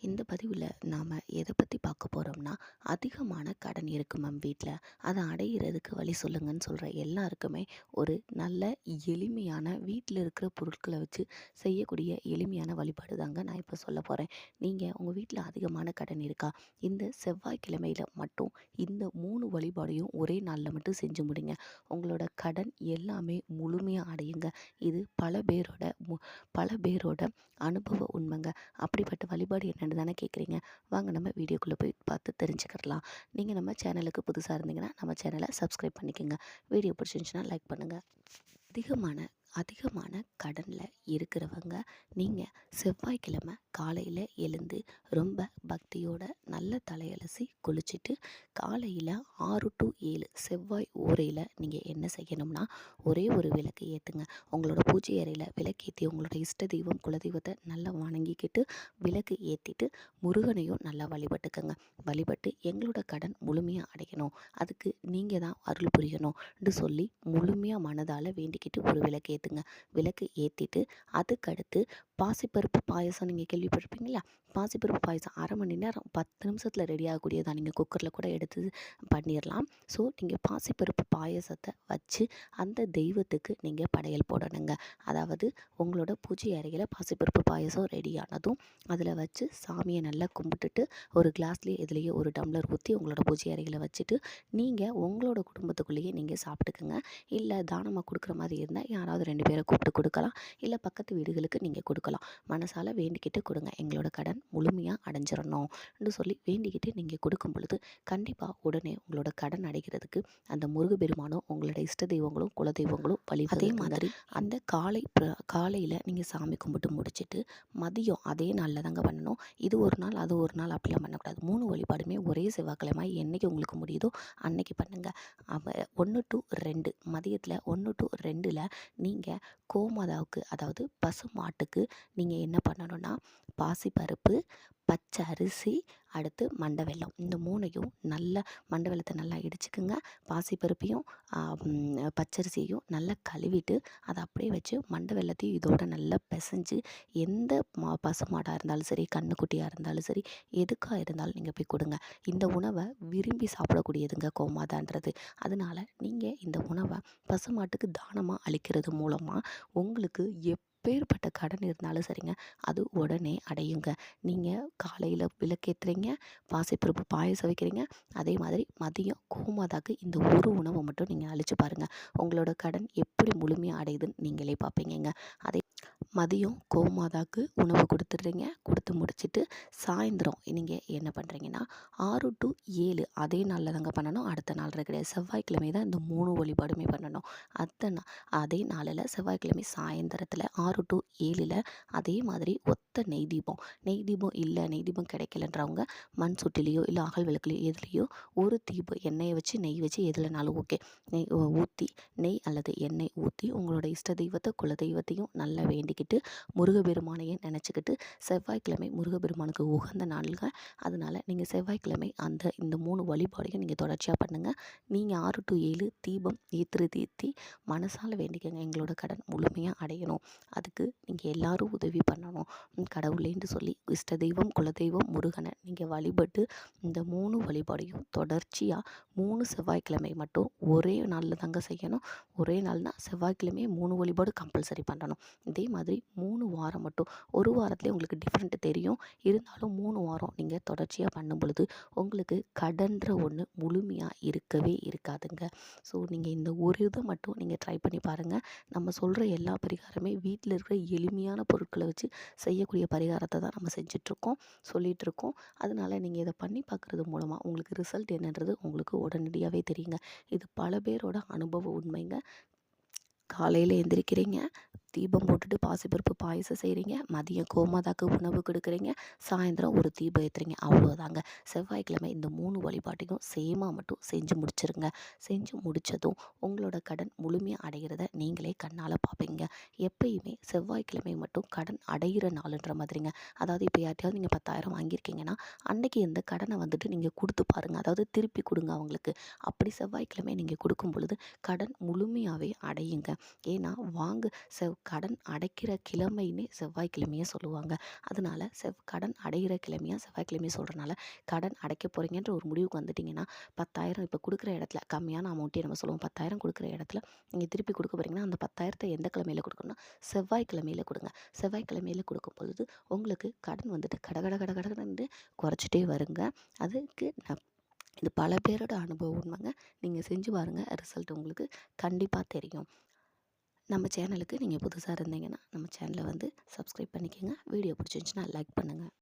இந்த பதிவில் நாம் எதை பற்றி பார்க்க போகிறோம்னா அதிகமான கடன் இருக்குது மேம் வீட்டில் அதை அடையிறதுக்கு வழி சொல்லுங்கன்னு சொல்கிற எல்லாருக்குமே ஒரு நல்ல எளிமையான வீட்டில் இருக்கிற பொருட்களை வச்சு செய்யக்கூடிய எளிமையான வழிபாடு தாங்க நான் இப்போ சொல்ல போகிறேன் நீங்கள் உங்கள் வீட்டில் அதிகமான கடன் இருக்கா? இந்த செவ்வாய்க்கிழமையில் மட்டும் இந்த மூணு வழிபாடையும் ஒரே நாளில் மட்டும் செஞ்சு முடிங்க. உங்களோட கடன் எல்லாமே முழுமையாக அடையுங்க. இது பல பேரோட மு- பல பேரோட அனுபவ உண்மைங்க. அப்படிப்பட்ட வழிபாடு என்ன என்னென்னு தானே கேட்குறீங்க. வாங்க நம்ம வீடியோக்குள்ளே போய் பார்த்து தெரிஞ்சுக்கிறலாம் நீங்கள் நம்ம சேனலுக்கு புதுசாக இருந்தீங்கன்னா நம்ம சேனலை சப்ஸ்கிரைப் பண்ணிக்கோங்க. வீடியோ பிடிச்சிருந்துச்சுன்னா லைக் பண்ணுங்கள் அதிகமான அதிகமான கடனில் இருக்கிறவங்க நீங்கள் செவ்வாய்க்கிழமை காலையில் எழுந்து ரொம்ப பக்தியோட நல்ல தலையலசி குளிச்சுட்டு காலையில் ஆறு டு ஏழு செவ்வாய் ஓரையில் நீங்கள் என்ன செய்யணும்னா ஒரே ஒரு விளக்கு ஏற்றுங்க உங்களோட பூஜை அறையில் விளக்கேற்றி உங்களோட இஷ்ட தெய்வம் குலதெய்வத்தை நல்லா வணங்கிக்கிட்டு விளக்கு ஏற்றிட்டு முருகனையும் நல்லா வழிபட்டுக்கோங்க. வழிபட்டு எங்களோட கடன் முழுமையாக அடையணும். அதுக்கு நீங்கள் தான் அருள் புரியணும்னு சொல்லி முழுமையாக மனதால் வேண்டிக்கிட்டு ஒரு விளக்கு ஏற்றுங்க விளக்கு ஏற்றிட்டு அதுக்கடுத்து பாசிப்பருப்பு பாயசம் நீங்கள் கேள்விப்பட்டிருப்பீங்களா? பாசிப்பருப்பு பாயசம் அரை மணி நேரம் பத்து நிமிஷத்தில் ரெடி ஆகக்கூடியதான் நீங்கள் குக்கரில் கூட எடுத்து பண்ணிடலாம் ஸோ நீங்கள் பாசிப்பருப்பு பாயசத்தை வச்சு அந்த தெய்வத்துக்கு நீங்கள் படையல் போடணுங்க. அதாவது உங்களோட பூஜை அறையில் பாசிப்பருப்பு பாயசம் ரெடி ஆனதும் அதில் வச்சு சாமியை நல்லா கும்பிட்டுட்டு ஒரு கிளாஸ்லேயே இதுலேயே ஒரு டம்ளர் ஊற்றி உங்களோட பூஜை அறையில் வச்சுட்டு நீங்கள் உங்களோட குடும்பத்துக்குள்ளேயே நீங்கள் சாப்பிட்டுக்குங்க. இல்லை தானமாக கொடுக்குற மாதிரி இருந்தால் யாராவது ரெண்டு பேரை கூப்பிட்டு கொடுக்கலாம். இல்லை பக்கத்து வீடுகளுக்கு நீங்கள் கொடுக்கலாம். மனசால வேண்டிக்கிட்டு கொடுங்க. எங்களோட கடன் முழுமையாக அடைஞ்சிடணும்னு சொல்லி வேண்டிக்கிட்டு நீங்கள் கொடுக்கும் பொழுது கண்டிப்பாக உடனே உங்களோட கடன் அடைகிறதுக்கு அந்த முருகப்பெருமானும் உங்களோட இஷ்ட தெய்வங்களும் குல தெய்வங்களும் வழி அதே மாதிரி அந்த காலை காலையில் நீங்கள் சாமி கும்பிட்டு முடிச்சிட்டு மதியம் அதே நாளில் தாங்க பண்ணணும். இது ஒரு நாள் அது ஒரு நாள் அப்படிலாம் பண்ணக்கூடாது. மூணு வழிபாடுமே ஒரே செவ்வாய்க்கிழமை என்னைக்கு உங்களுக்கு முடியுதோ அன்னைக்கு பண்ணுங்கள் அவ ஒன்று டு ரெண்டு மதியத்தில் ஒன்று டு ரெண்டில் நீங்கள் கோமாதாவுக்கு அதாவது பசு மாட்டுக்கு நீங்கள் என்ன பண்ணணும்னா பாசிப்பருப்பு பச்சை அரிசி அடுத்து மண்டை வெல்லம். இந்த மூணையும் நல்லா மண்டை வெல்லத்தை நல்லா இடிச்சுக்குங்க. பாசிப்பருப்பையும் பச்சரிசியையும் நல்லா கழுவிட்டு அதை அப்படியே வச்சு மண்டை வெல்லத்தையும் இதோட நல்லா பிசைஞ்சு எந்த மா பசு மாடாக இருந்தாலும் சரி கண்ணுக்குட்டியாக இருந்தாலும் சரி எதுக்காக இருந்தாலும் நீங்கள் போய் கொடுங்க. இந்த உணவை விரும்பி சாப்பிடக்கூடியதுங்க கோமாதான்றது. அதனால நீங்கள் இந்த உணவை பசுமாட்டுக்கு தானமாக அளிக்கிறது மூலமாக உங்களுக்கு எப் எப்பேற்பட்ட கடன் இருந்தாலும் சரிங்க. அது உடனே அடையுங்க. நீங்கள் காலையில் விளக்கேற்றுறீங்க பாசிப்பருப்பு பாயசம் வைக்கிறீங்க அதே மாதிரி மதியம் கோமாதாக்கு இந்த ஒரு உணவை மட்டும் நீங்கள் அழிச்சு பாருங்கள் உங்களோட கடன் எப்படி முழுமையாக அடையுதுன்னு நீங்களே பார்ப்பீங்க அதே மதியம் கோமாதாக்கு உணவு கொடுத்துட்றீங்க. கொடுத்து முடிச்சிட்டு சாயந்தரம் நீங்கள் என்ன பண்ணுறீங்கன்னா ஆறு டு ஏழு அதே நாளில் தாங்க பண்ணணும். அடுத்த நாள் கிடையாது செவ்வாய்க்கிழமை தான் இந்த மூணு வழிபாடுமே பண்ணணும். அடுத்த நா அதே நாளில் செவ்வாய்க்கிழமை சாயந்தரத்தில் ஆறு டு ஏழில் அதே மாதிரி ஒத்த நெய் தீபம். நெய் தீபம் இல்லை நெய் தீபம் கிடைக்கலன்றவங்க மண் சுட்டிலையோ இல்லை அகல் விளக்குலையோ எதுலேயோ ஒரு தீபம் எண்ணெயை வச்சு நெய் வச்சு எதுலனாலும் ஓகே. நெய் ஊற்றி நெய் அல்லது எண்ணெய் ஊற்றி உங்களோட இஷ்ட தெய்வத்தை குல தெய்வத்தையும் நல்லா வேண்டி நினச்சிக்கிட்டு முருகப்பெருமானையும் நினச்சிக்கிட்டு செவ்வாய்க்கிழமை முருகப்பெருமானுக்கு உகந்த நாளுங்க. அதனால் நீங்கள் செவ்வாய்க்கிழமை அந்த இந்த மூணு வழிபாடையும் நீங்கள் தொடர்ச்சியாக பண்ணுங்கள் நீங்கள் ஆறு டு ஏழு தீபம் ஏற்றுறது தீர்த்தி மனசால் வேண்டிக்கங்க. எங்களோட கடன் முழுமையாக அடையணும். அதுக்கு நீங்கள் எல்லோரும் உதவி பண்ணணும். கடவுளேன்னு சொல்லி இஷ்ட தெய்வம் குலதெய்வம் முருகனை நீங்கள் வழிபட்டு இந்த மூணு வழிபாடையும் தொடர்ச்சியாக மூணு செவ்வாய்க்கிழமை மட்டும் ஒரே நாளில் தாங்க செய்யணும். ஒரே நாள்னால் செவ்வாய்க்கிழமையே மூணு வழிபாடு கம்பல்சரி பண்ணணும். இதே மாதிரி மூணு வாரம் மட்டும். ஒரு வாரத்துலேயே உங்களுக்கு டிஃப்ரெண்ட் தெரியும். இருந்தாலும் மூணு வாரம் நீங்கள் தொடர்ச்சியாக பண்ணும் பொழுது உங்களுக்கு கடன்ற ஒன்று முழுமையாக இருக்கவே இருக்காதுங்க. ஸோ நீங்கள் இந்த ஒரு இதை மட்டும் நீங்கள் ட்ரை பண்ணி பாருங்கள் நம்ம சொல்கிற எல்லா பரிகாரமே வீட்டில் இருக்கிற எளிமையான பொருட்களை வச்சு செய்யக்கூடிய பரிகாரத்தை தான் நம்ம செஞ்சிட்ருக்கோம் சொல்லிகிட்ருக்கோம் அதனால் நீங்கள் இதை பண்ணி பார்க்குறது மூலமாக உங்களுக்கு ரிசல்ட் என்னன்றது உங்களுக்கு உடனடியாகவே தெரியுங்க. இது பல பேரோட அனுபவ உண்மைங்க. காலையில் எந்திரிக்கிறீங்க. தீபம் போட்டுட்டு பாசிப்பருப்பு பாயசம் செய்கிறீங்க மதியம் கோமாதாக்கு உணவு கொடுக்குறீங்க. சாயந்தரம் ஒரு தீபம் ஏற்றுறீங்க அவ்வளோதாங்க செவ்வாய்க்கிழமை இந்த மூணு வழிபாட்டையும் சேமாக மட்டும் செஞ்சு முடிச்சிருங்க. செஞ்சு முடித்ததும் உங்களோட கடன் முழுமையாக அடைகிறத நீங்களே கண்ணால் பார்ப்பீங்க எப்பயுமே செவ்வாய்க்கிழமை மட்டும் கடன் அடைகிற நாளுன்ற மாதிரிங்க. அதாவது இப்போ யார்ட்டையாவது நீங்கள் பத்தாயிரம் வாங்கியிருக்கீங்கன்னா அன்னைக்கு இந்த கடனை வந்துட்டு நீங்கள் கொடுத்து பாருங்கள் அதாவது திருப்பி கொடுங்க அவங்களுக்கு. அப்படி செவ்வாய்க்கிழமை நீங்கள் கொடுக்கும் பொழுது கடன் முழுமையாகவே அடையுங்க. ஏன்னா வாங்க செவ் கடன் அடைக்கிற கிழமைன்னே செவ்வாய்க்கிழமையை சொல்லுவாங்க. அதனால செவ் கடன் அடைகிற கிழமையாக செவ்வாய்க்கிழமையை சொல்கிறனால கடன் அடைக்க போகிறீங்கன்ற ஒரு முடிவுக்கு வந்துட்டிங்கன்னா பத்தாயிரம் இப்போ கொடுக்குற இடத்துல கம்மியான அமௌண்ட்டே நம்ம சொல்லுவோம். பத்தாயிரம் கொடுக்குற இடத்துல நீங்கள் திருப்பி கொடுக்க போகிறீங்கன்னா அந்த பத்தாயிரத்தை எந்த கிழமையில கொடுக்கணும்னா செவ்வாய்க்கிழமையில் கொடுங்க. செவ்வாய்க்கிழமையில கொடுக்கும் பொழுது உங்களுக்கு கடன் வந்துட்டு கடகட கடகடன்னு குறைச்சிட்டே வருங்க. அதுக்கு இது பல பேரோட அனுபவம் உண்மைங்க நீங்கள் செஞ்சு பாருங்கள் ரிசல்ட் உங்களுக்கு கண்டிப்பாக தெரியும். நம்ம சேனலுக்கு நீங்கள் புதுசாக இருந்தீங்கன்னா நம்ம சேனலை வந்து சப்ஸ்கிரைப் பண்ணிக்கோங்க. வீடியோ பிடிச்சிருந்துச்சின்னா லைக் பண்ணுங்கள்